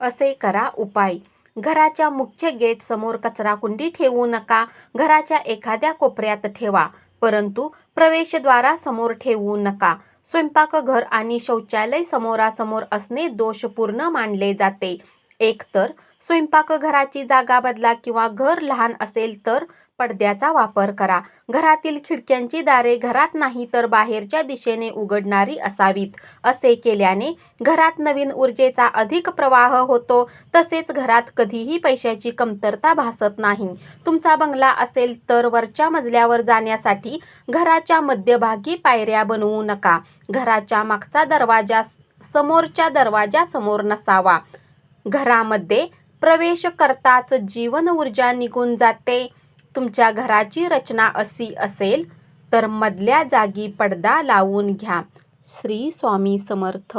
असे करा उपाय. घराच्या मुख्य गेट समोर कचरा कुंडी ठेवू नका. घराच्या एखाद्या कोपऱ्यात ठेवा. परंतु प्रवेशद्वारासमोर ठेवू नका. स्वयंपाकघर आणि शौचालय समोरासमोर असणे दोषपूर्ण मानले जाते. एकतर स्वयंपाकघराची जागा बदला किंवा घर लहान असेल तर पडद्याचा वापर करा. घरातील खिडक्यांची दारे घरात नाही तर बाहेरच्या दिशेने उघडणारी असावीत. असे केल्याने घरात नवीन ऊर्जेचा अधिक प्रवाह होतो. तसेच घरात कधीही पैशाची कमतरता भासत नाही. तुमचा बंगला असेल तर वरच्या मजल्यावर जाण्यासाठी घराच्या मध्यभागी पायऱ्या बनवू नका. घराच्या मागचा दरवाजा समोरच्या दरवाजासमोर नसावा. घरामध्ये प्रवेश करताच जीवन ऊर्जा निघून जाते. तुमच्या घराची रचना अशी असेल तर मधल्या जागी पडदा लावून घ्या. श्री स्वामी समर्थ.